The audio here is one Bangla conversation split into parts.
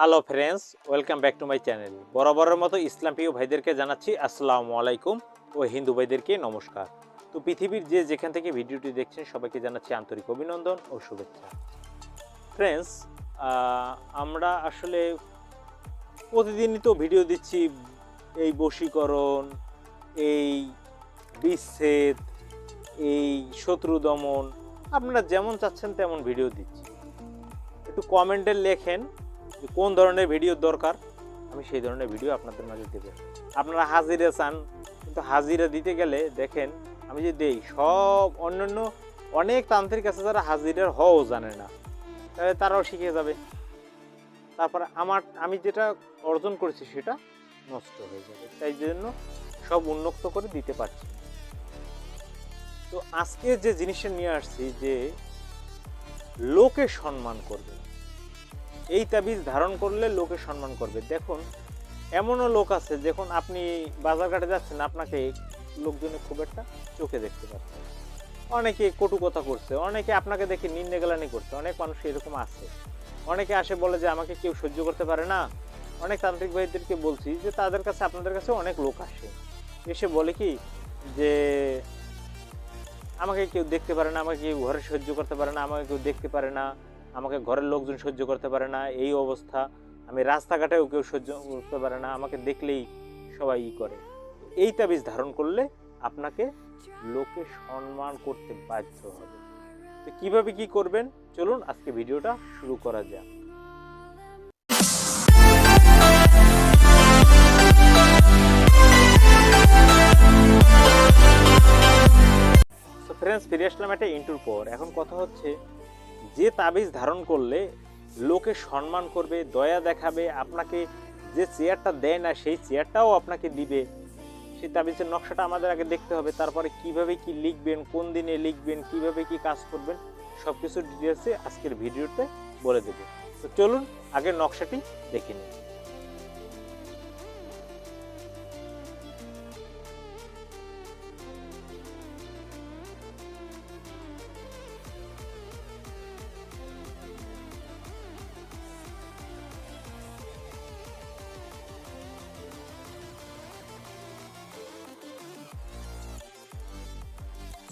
Hello friends welcome back to my channel বরাবরের মতো ইসলাম প্রিয় ভাইদেরকে জানাচ্ছি আসসালামু আলাইকুম ও হিন্দু ভাইদেরকে নমস্কার। তো পৃথিবীর যে যেখান থেকে ভিডিওটি দেখছেন, সবাইকে জানাচ্ছি আন্তরিক অভিনন্দন ও শুভেচ্ছা। ফ্রেন্ডস আমরা আসলে প্রতিদিনই তো ভিডিও দিচ্ছি, এই বশীকরণ, এই বিচ্ছেদ, এই শত্রু দমন, আপনারা যেমন চাচ্ছেন তেমন ভিডিও দিচ্ছি। একটু কমেন্টে লেখেন কোন ধরনের ভিডিও দরকার, আমি সেই ধরনের ভিডিও আপনাদের মাঝে দেবো। আপনারা হাজিরা চান, কিন্তু হাজিরা দিতে গেলে দেখেন, আমি যে দেই, সব অন্যান্য অনেক তান্ত্রিক আছে যারা হাজিরার হও জানে না। তাহলে তারাও শিখে যাবে। তারপরে আমার, আমি যেটা অর্জন করেছি সেটা নষ্ট হয়ে যাবে। তাই জন্য সব উন্মুক্ত করে দিতে পারছি তো আজকে যে জিনিসটা নিয়ে আসছি যে, লোকে সম্মান করবে এই তাবিজ ধারণ করলে লোকে সম্মান করবে। দেখুন, এমনও লোক আছে, যখন আপনি বাজার ঘাটে যাচ্ছেন, আপনাকে লোকজনে খুব একটা চোখে দেখতে পাচ্ছে অনেকে কটু কথা করছে, অনেকে আপনাকে দেখে নিন্দে গেলানি করছে, অনেক মানুষ এরকম আছে। অনেকে আসে বলে যে, আমাকে কেউ সহ্য করতে পারে না। অনেক তান্ত্রিক ভাইদেরকে বলছি যে, তাদের কাছে, আপনাদের কাছে অনেক লোক আসে। এসে বলে কি যে, আমাকে কেউ দেখতে পারে না, আমাকে কেউ ঘরে সহ্য করতে পারে না, আমাকে কেউ দেখতে পারে না। আমাকে ঘরের লোকজন সহ্য করতে পারে না, এই অবস্থা। আমি রাস্তাঘাটেও কেউ সহ্য করতে পারে না, আমাকে দেখলেই সবাই ই করে। এই তাবিজ ধারণ করলে আপনাকে লোকে সম্মান করতে বাধ্য হবে। তো কীভাবে কি করবেন? চলুন আজকে ভিডিওটা শুরু করা যাক। ফ্রেন্ডস ফিরে আসলাম একটা ইন্টুর পর। এখন কথা হচ্ছে যে তাবিজ ধারণ করলে লোকে সম্মান করবে, দয়া দেখাবে, আপনাকে যে চেয়ারটা দেয় না, সেই চেয়ারটাও আপনাকে দিবে। সেই তাবিজের নকশাটা আমাদের আগে দেখতে হবে, তারপরে কীভাবে কি লিখবেন, কোন দিনে লিখবেন, কীভাবে কি কাজ করবেন সব কিছু ডিটেলসে আজকের ভিডিওতে বলে দেবে। তো চলুন আগে নকশাটি দেখে নিই।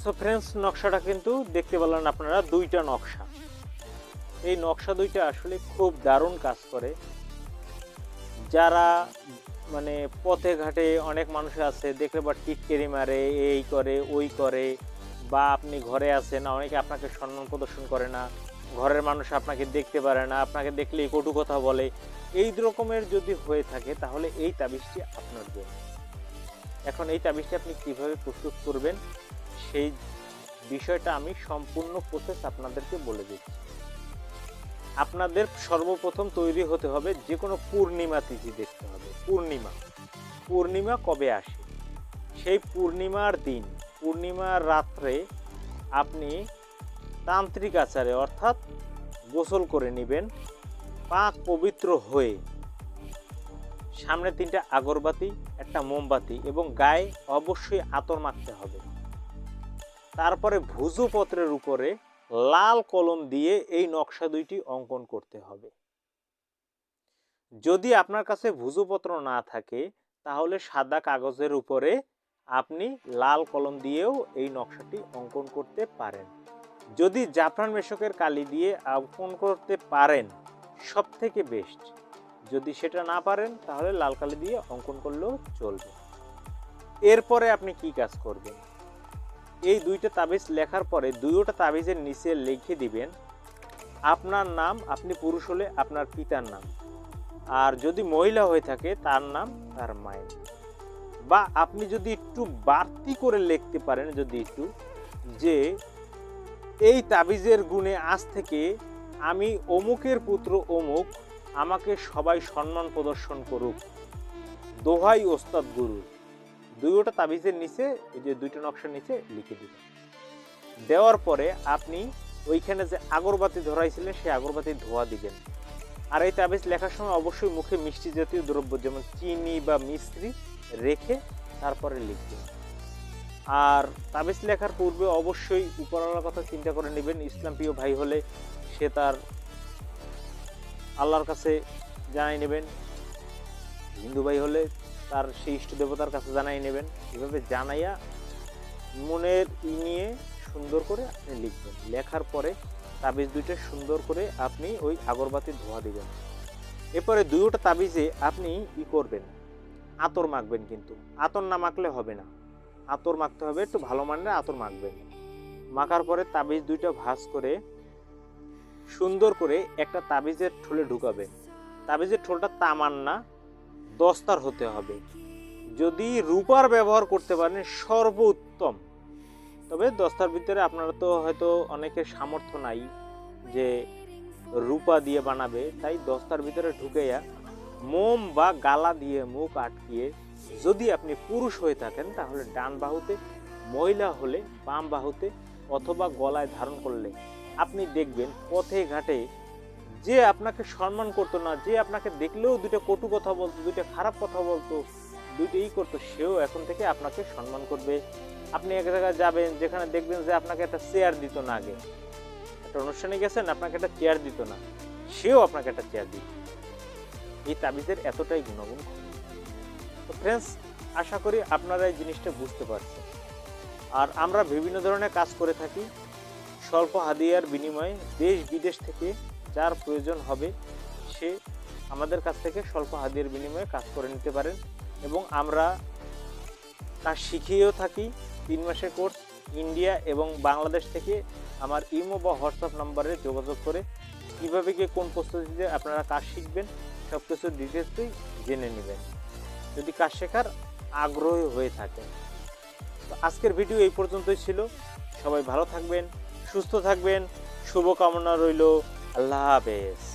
সো ফ্রেন্ডস নকশাটা কিন্তু দেখতে পেলেন আপনারা দুইটা নকশা। এই নকশা দুইটা আসলে খুব দারুণ কাজ করে। যারা মানে পথে ঘাটে অনেক মানুষ আছে, দেখলে বা টিটকেরি মারে, এই করে, ওই করে, বা আপনি ঘরে আছেন, অনেকে আপনাকে সম্মান প্রদর্শন করে না, ঘরের মানুষ আপনাকে দেখতে পারে না, আপনাকে দেখলেই কটু কথা বলে। এই রকমের যদি হয়ে থাকে, তাহলে এই তাবিজটি আপনার জন্য। এখন এই তাবিজটি আপনি কীভাবে প্রস্তুত করবেন সেই বিষয়টা আমি সম্পূর্ণ প্রসেস আপনাদেরকে বলে দিচ্ছি। আপনাদের সর্বপ্রথম তৈরি হতে হবে যে কোনো পূর্ণিমা তিথি দেখতে হবে, পূর্ণিমা। পূর্ণিমা কবে আসে? সেই পূর্ণিমার দিন, পূর্ণিমার রাত্রে আপনি তান্ত্রিক আচারে অর্থাৎ গোসল করে নেবেন, পাক পবিত্র হয়ে সামনে তিনটা আগরবাতি, একটা মোমবাতি এবং গায়ে অবশ্যই আতর মাখতে হবে। তারপরে ভুজু পত্রের উপরে লাল কলম দিয়ে এই নকশা দুইটি অঙ্কন করতে হবে। যদি আপনার কাছে ভুজুপত্র না থাকে, তাহলে সাদা কাগজের উপরে আপনি লাল কলম দিয়েও এই নকশাটি অঙ্কন করতে পারেন। যদি জাফরান মেশকের কালি দিয়ে অঙ্কন করতে পারেন সব থেকে বেস্ট। যদি সেটা না পারেন, তাহলে লাল কালি দিয়ে অঙ্কন করলেও চলবে। এরপরে আপনি কি কাজ করবেন? এই দুইটা তাবিজ লেখার পরে দুইটা তাবিজের নিচে লিখে দিবেন, আপনার নাম, আপনি পুরুষ হলে আপনার পিতার নাম। আর যদি মহিলা হয়ে থাকে, তার নাম তার মায়ের বা আপনি যদি একটু বাড়তি করে লিখতে পারেন, যদি একটু, যে, এই তাবিজের গুণে আজ থেকে আমি অমুকের পুত্র অমুক, আমাকে সবাই সম্মান প্রদর্শন করুক। দোহাই ওস্তাদ গুরু। দুইটা তাবিজের নিচে, এই যে দুইটা নকশার নিচে লিখে দিবেন। দেওয়ার পরে আপনি ওইখানে যে আগরবাতি ধরাইছিলেন, সেই আগরবাতি ধোয়া দিবেন। আর এই তাবিজ লেখার সময় অবশ্যই মুখে মিষ্টি জাতীয় দ্রব্য, যেমন চিনি বা মিশ্রি রেখে তারপরে লিখবেন। আর তাবিজ লেখার পূর্বে অবশ্যই উপরওয়ালার কথা চিন্তা করে নেবেন, ইসলাম প্রিয় ভাই হলে সে তার আল্লাহর কাছে জানাই নেবেন হিন্দু ভাই হলে তার সেই ইষ্ট দেবতার কাছে জানাই নেবেন। এভাবে জানাইয়া মনের ই নিয়ে সুন্দর করে আপনি লিখবেন। লেখার পরে তাবিজ দুইটা সুন্দর করে আপনি ওই আগরবাতি ধোয়া দিবেন। এরপরে দুইটা তাবিজে আপনি ই করবেন। আতর মাখবেন কিন্তু। আতর না মাখলে হবে না। আতর মাখতে হবে, একটু ভালো মানের আতর মাখবেন। মাখার পরে তাবিজ দুইটা ভাঁজ করে সুন্দর করে একটা তাবিজের ঠোলে ঢুকাবেন। তাবিজের ঠোলটা তামান না দস্তার হতে হবে। যদি রূপার ব্যবহার করতে পারেন, সর্বোত্তম। তবে দস্তার ভিতরে আপনারা তো হয়তো অনেকের সামর্থ্য নাই যে রূপা দিয়ে বানাবে, তাই দস্তার ভিতরে ঢুকেয়া মোম বা গালা দিয়ে মুখ আটকিয়ে যদি আপনি পুরুষ হয়ে থাকেন, তাহলে ডান বাহুতে, মহিলা হলে বাম বাহুতে অথবা গলায় ধারণ করলে আপনি দেখবেন পথে ঘাটে যে আপনাকে সম্মান করতো না, যে আপনাকে দেখলেও দুটো কটু কথা বলতো, দুইটা খারাপ কথা বলতো দুটো ই করতো, সেও এখন থেকে আপনাকে সম্মান করবে। আপনি এক জায়গায় যাবেন, যেখানে দেখবেন যে আপনাকে একটা চেয়ার দিত না আগে। একটা অনুষ্ঠানে গেছেন, আপনাকে একটা চেয়ার দিত না। সেও আপনাকে একটা চেয়ার দিত। এই তাবিজের এতটাই গুণগুণ। তো ফ্রেন্ডস আশা করি আপনারা এই জিনিসটা বুঝতে পারছেন। আর আমরা বিভিন্ন ধরনের কাজ করে থাকি। স্বল্প হাদিয়ার বিনিময়ে দেশ বিদেশ থেকে যার প্রয়োজন হবে, সে আমাদের কাছ থেকে স্বল্প হাদিয়ার বিনিময়ে কাজ করে নিতে পারেন এবং আমরা কাজ শিখিয়েও থাকি। তিন মাসের কোর্স ইন্ডিয়া এবং বাংলাদেশ থেকে আমার ইমো বা হোয়াটসঅ্যাপ নাম্বারে যোগাযোগ করে কীভাবে গিয়ে কোন পদ্ধতিতে আপনারা কাজ শিখবেন সব কিছু ডিটেলসই জেনে নেবেন। যদি কাজ শেখার আগ্রহী হয়ে থাকেন। তো আজকের ভিডিও এই পর্যন্তই ছিল। সবাই ভালো থাকবেন, সুস্থ থাকবেন, শুভকামনা রইল। আল্লাহ হাফেজ।